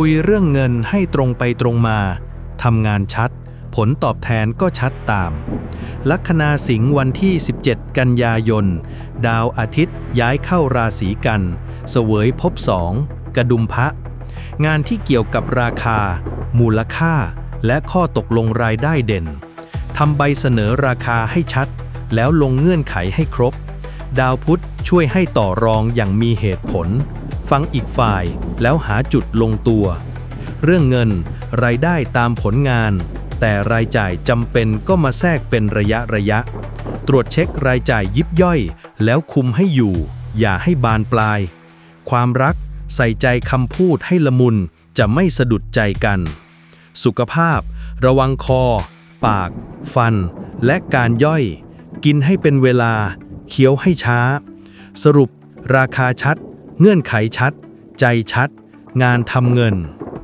คุยเรื่องเงินให้ตรงไปตรงมา ทำงานชัด ผลตอบแทนก็ชัดตาม ลัคนาสิงห์วันที่ 17 กันยายน ดาวอาทิตย์ย้ายเข้าราศีกัน เสวยภพสองกระดุมพระงานที่เกี่ยวกับราคา มูลค่า และข้อตกลงรายได้เด่นทำใบเสนอราคาให้ชัด แล้วลงเงื่อนไขให้ครบ ดาวพุธช่วยให้ต่อรองอย่างมีเหตุผล ฟังอีกฝ่ายแล้วหาจุดลงตัว เรื่องเงินรายได้ตามผลงาน แต่รายจ่ายจำเป็นก็มาแทรกเป็นระยะระยะ ตรวจเช็ครายจ่ายยิบย่อย แล้วคุมให้อยู่ อย่าให้บานปลาย ความรักใส่ใจคำพูดให้ละมุนจะไม่สะดุดใจกัน สุขภาพ ระวังคอ ปาก ฟัน และการย่อย กินให้เป็นเวลา เคี้ยวให้ช้า สรุปราคาชัด เงื่อนไขชัด ใจชัด งานทำเงิน